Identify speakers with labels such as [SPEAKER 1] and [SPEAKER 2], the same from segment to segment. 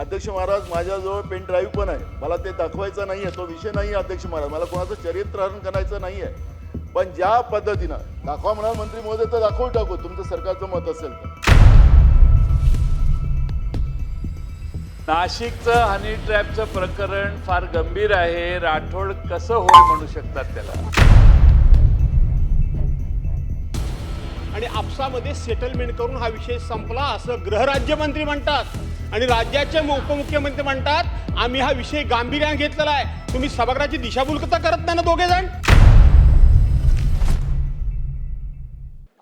[SPEAKER 1] अध्यक्ष महाराज माझ्याजवळ pen drive पण आहे. मला ते दाखवायचा नाही आहे तो विषय नाही आहे अध्यक्ष महाराज. मला कोणाचं चरित्रहरण करायचं नाही आहे पण ज्या पद्धतीनं दाखवा म्हणाल मंत्री महोदय तर दाखवून टाकू. तुमचं सरकारचं मत असेल तर.
[SPEAKER 2] नाशिकचं हनी ट्रॅपचं प्रकरण फार गंभीर आहे. राठोड कसं होय म्हणू शकतात त्याला?
[SPEAKER 3] आणि आपसामध्ये सेटलमेंट करून हा विषय संपला असं गृहराज्यमंत्री म्हणतात. आणि राज्याचे उपमुख्यमंत्री म्हणतात आम्ही हा विषय गांभीर्याने घेतलेला आहे. तुम्ही सभागृहाची दिशाभूलता करत नाही ना दोघे जण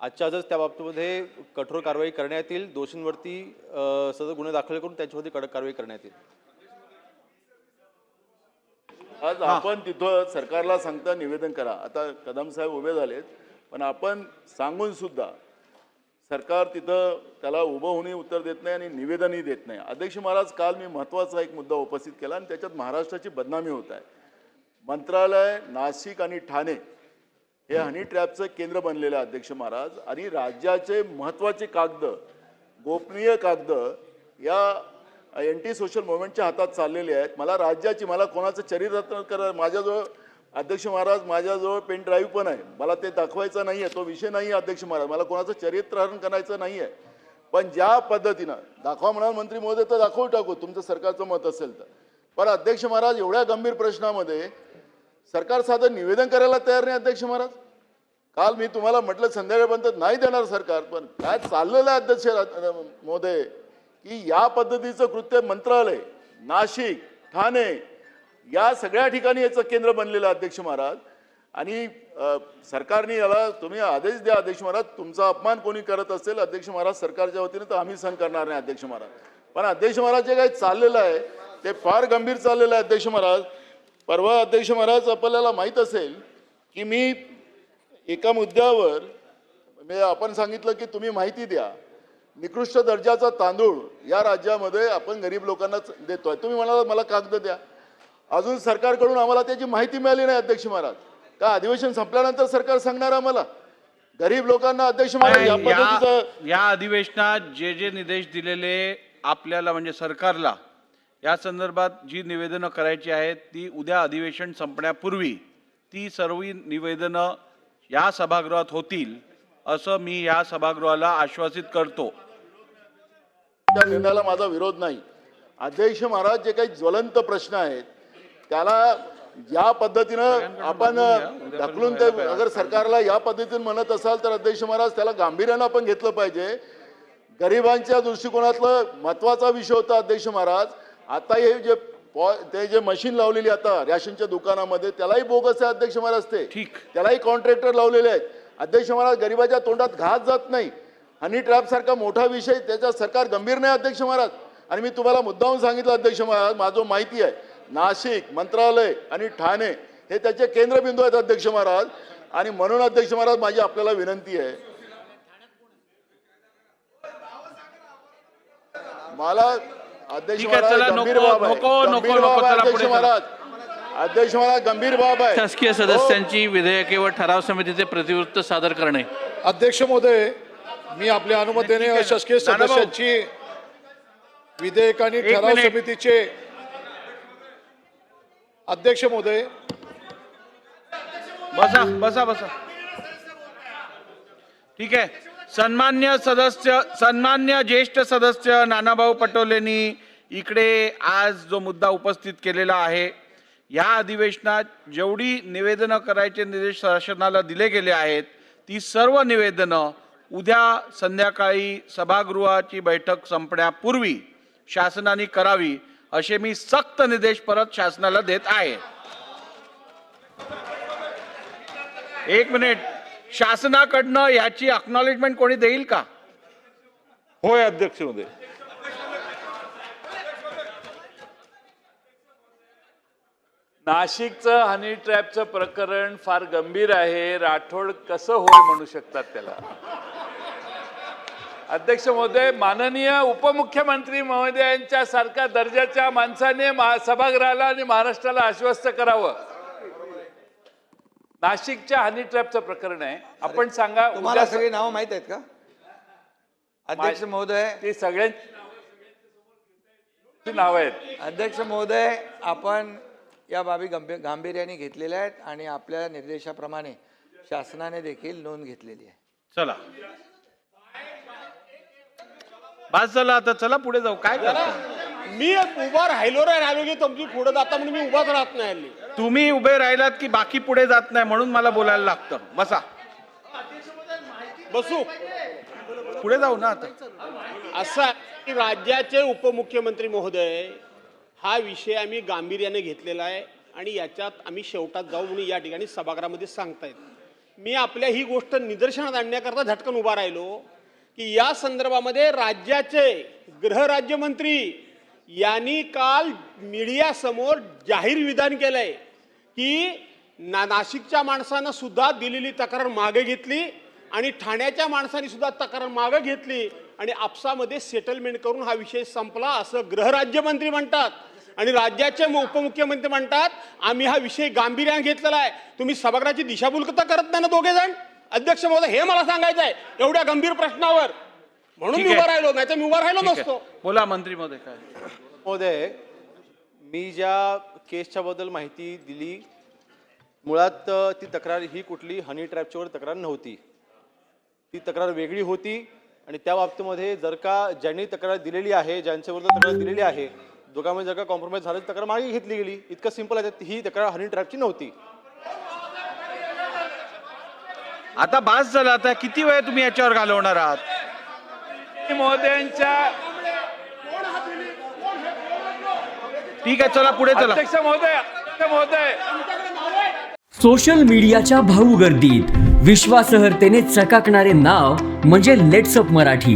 [SPEAKER 4] आजच्या आजच त्या बाबतीमध्ये कठोर कारवाई करण्यात येईल दोषींवरती सदर गुन्हे दाखल करून त्यांच्यावरती कडक कारवाई करण्यात येईल.
[SPEAKER 1] आज आपण तिथं सरकारला सांगता निवेदन करा. आता कदम साहेब उभे झालेत. पण आपण सांगून सुद्धा सरकार तिथं त्याला उभं होऊनही उत्तर देत नाही आणि निवेदनही देत नाही. अध्यक्ष महाराज काल मी महत्त्वाचा एक मुद्दा उपस्थित केला आणि त्याच्यात महाराष्ट्राची बदनामी होत आहे. मंत्रालय नाशिक आणि ठाणे हे हनी ट्रॅपचं केंद्र बनलेलं आहे अध्यक्ष महाराज आणि राज्याचे महत्त्वाचे कागद गोपनीय कागद या एन टी सोशल मुवमेंटच्या हातात चाललेले आहेत. मला राज्याची मला कोणाचं चरित्र कर माझ्याजवळ अध्यक्ष महाराज माझ्याजवळ पेन ड्राईव्ह पण आहे. मला ते दाखवायचा नाही आहे तो विषय नाही आहे अध्यक्ष महाराज. मला कोणाचं चरित्रहरण करायचं नाही आहे पण ज्या पद्धतीनं दाखवा म्हणाल मंत्री महोदय तर दाखवू टाकू. तुमचं सरकारचं मत असेल तर. पण अध्यक्ष महाराज एवढ्या गंभीर प्रश्नामध्ये सरकार साधं निवेदन करायला तयार नाही अध्यक्ष महाराज. काल मी तुम्हाला म्हटलं संध्याकाळपर्यंत नाही देणार सरकार पण काय चाललेलं आहे अध्यक्ष महोदय की या पद्धतीचं कृत्य मंत्रालय नाशिक ठाणे या सगळ्या ठिकाणी याचं केंद्र बनलेलं आहे अध्यक्ष महाराज. आणि सरकारने याला तुम्ही आदेश द्या अध्यक्ष महाराज. तुमचा अपमान कोणी करत असेल अध्यक्ष महाराज सरकारच्या वतीने तर आम्ही सहन करणार नाही अध्यक्ष महाराज. पण अध्यक्ष महाराज जे काही चाललेलं आहे ते फार गंभीर चाललेलं आहे अध्यक्ष महाराज. परवा अध्यक्ष महाराज आपल्याला माहीत असेल की मी एका मुद्द्यावर म्हणजे आपण सांगितलं की तुम्ही माहिती द्या. निकृष्ट दर्जाचा तांदूळ या राज्यामध्ये आपण गरीब लोकांना देतोय. तुम्ही म्हणाला मला कागद द्या. अजून सरकारकडून आम्हाला त्याची माहिती मिळाली नाही अध्यक्ष महाराज. का अधिवेशन संपल्यानंतर सरकार सांगणार आम्हाला? गरीब लोकांना अध्यक्ष महाराज या पद्धतीचं
[SPEAKER 5] या या अधिवेशनात जे जे निर्देश दिलेले आपल्याला म्हणजे सरकारला या संदर्भात जी निवेदनं करायची आहेत ती उद्या अधिवेशन संपण्यापूर्वी ती सर्व निवेदनं या सभागृहात होतील असं मी या सभागृहाला आश्वासित करतो.
[SPEAKER 1] त्या निर्णयाला माझा विरोध नाही. अध्यक्ष महाराज जे काही ज्वलंत प्रश्न आहेत त्याला या पद्धतीनं आपण ढकलून ते अगर सरकारला या पद्धतीने म्हणत असाल तर अध्यक्ष महाराज त्याला गांभीर्यानं आपण घेतलं पाहिजे. गरिबांच्या दृष्टिकोनातलं महत्त्वाचा विषय होता अध्यक्ष महाराज. आता हे जे पॉ ते जे मशीन लावलेली आता रॅशनच्या दुकानामध्ये त्यालाही बोगस आहे अध्यक्ष महाराज ते.
[SPEAKER 5] ठीक.
[SPEAKER 1] त्यालाही कॉन्ट्रॅक्टर लावलेले आहेत. अध्यक्ष महाराज गरिबाच्या तोंडात घास जात नाही. हनी ट्रॅप सारखा मोठा विषय त्याचा सरकार गंभीर नाही अध्यक्ष महाराज. आणि मी तुम्हाला मुद्दाहून सांगितलं अध्यक्ष महाराज माझं माहिती आहे. नाशिक मंत्रालय आणि ठाणे हे त्याचे केंद्रबिंदू आहेत अध्यक्ष महाराज. आणि म्हणून अध्यक्ष महाराज माझी आपल्याला विनंती आहे. मला अध्यक्ष महाराज गंभीर
[SPEAKER 5] नको,
[SPEAKER 1] बाब आहे. गंभीर आहे अध्यक्ष. महाराज. अध्यक्ष महाराज गंभीर बाब आहे.
[SPEAKER 6] शासकीय सदस्यांची विधेयके व ठराव समितीचे प्रतिवृत्त सादर करणे.
[SPEAKER 7] अध्यक्ष महोदय मी आपल्या अनुमतीने
[SPEAKER 5] भाऊ.
[SPEAKER 7] सदस्यांची विधेयक आणि ठराव. समितीचे अध्यक्ष महोदय.
[SPEAKER 5] बसा बसा बसा. ठीक आहे. सन्मान्य सदस्य सन्मान्य ज्येष्ठ सदस्य नानाभाऊ पटोलेंनी इकडे आज जो मुद्दा उपस्थित केलेला आहे या अधिवेशनात जेवढी निवेदनं करायचे निर्देश शासनाला दिले गेले आहेत ती सर्व निवेदनं उद्या संध्याकाळी सभागृहाची बैठक संपण्यापूर्वी शासनाने करावी. असे मी सक्त निर्देश परत शासनाला देत आहे. एक मिनिट. शासनाकडनं याची अक्नॉलेजमेंट कोणी देईल का?
[SPEAKER 2] होय अध्यक्ष महोदय. नाशिकचं हनी ट्रॅपचं प्रकरण फार गंभीर आहे. राठोड कसं होय म्हणू शकतात त्याला? अध्यक्ष महोदय माननीय उपमुख्यमंत्री महोदयांच्या सारख्या दर्जाच्या माणसाने सभागृहाला आणि महाराष्ट्राला आश्वस्त करावं. नाशिकच्या हनी ट्रॅपचं प्रकरण आहे. आपण सांगा
[SPEAKER 8] तुम्हाला
[SPEAKER 2] उद्या
[SPEAKER 8] सगळी नावं माहीत आहेत का? अध्यक्ष महोदय
[SPEAKER 2] ते सगळ्यां ती नावं आहेत.
[SPEAKER 8] अध्यक्ष महोदय आपण या बाबी गंभीर गांभीर्याने घेतलेल्या आहेत आणि आपल्या निर्देशाप्रमाणे शासनाने देखील नोंद घेतलेली आहे.
[SPEAKER 5] चला. बस झालं आता चला पुढे जाऊ. काय करता
[SPEAKER 3] मी उभा राहिलो रे राहिलो की तुमची पुढे जाता म्हणून मी उभाच राहत नाही हल्ली.
[SPEAKER 5] तुम्ही उभे राहिलात की बाकी पुढे जात नाही म्हणून मला बोलायला लागतं. बसा.
[SPEAKER 3] बसू.
[SPEAKER 5] पुढे जाऊ ना आता.
[SPEAKER 3] असं आहे की राज्याचे उपमुख्यमंत्री महोदय हा विषय आम्ही गांभीर्याने घेतलेला आहे आणि याच्यात आम्ही शेवटात जाऊ म्हणून या ठिकाणी सभागृहामध्ये सांगतायत. मी आपल्या ही गोष्ट निदर्शनात आणण्याकरता झटकन उभा राहिलो. की या संदर्भामध्ये राज्याचे गृहराज्यमंत्री यांनी काल मीडियासमोर जाहीर विधान केलंय की ना नाशिकच्या माणसानं सुद्धा दिलेली तक्रार मागे घेतली आणि ठाण्याच्या माणसांनी सुद्धा तक्रार मागे घेतली आणि आपसामध्ये सेटलमेंट करून हा विषय संपला असं गृहराज्यमंत्री म्हणतात. आणि राज्याचे म- उपमुख्यमंत्री म्हणतात आम्ही हा विषय गांभीर्याने घेतलेला आहे. तुम्ही सभागृहाची दिशाभूल तर करत नाही ना दोघे जण अध्यक्ष महोदय हे मला सांगायचं आहे एवढ्या गंभीर प्रश्नावर. म्हणून मी. उभा राहिलो नाही तर मी उभा राहिलो. नसतो.
[SPEAKER 5] बोला मंत्री मध्ये काय?
[SPEAKER 4] महोदय मी ज्या केसच्या बद्दल माहिती दिली मुळात ती तक्रार ही कुठली हनी ट्रॅपच्यावर तक्रार नव्हती. ती तक्रार वेगळी होती आणि त्या बाबतीमध्ये जर का ज्यांनी तक्रार दिलेली आहे ज्यांच्याविरुद्ध तक्रार दिलेली आहे दोघांमध्ये जर का कॉम्प्रोमाइज झालं तक्रार मागे घेतली गेली. इतकं सिंपल आहे ही तक्रार हनी ट्रॅपची नव्हती.
[SPEAKER 5] आता बास झाला आता किती वेळ तुम्ही याच्यावर घालवणार आहात?
[SPEAKER 2] महोदयांच्या
[SPEAKER 5] ठीक आहे चला पुढे चला.
[SPEAKER 2] अध्यक्ष महोदय अध्यक्ष महोदय.
[SPEAKER 9] सोशल मीडियाच्या भाऊ गर्दीत विश्वासार्हतेने चकाकणारे नाव म्हणजे लेट्सअप मराठी.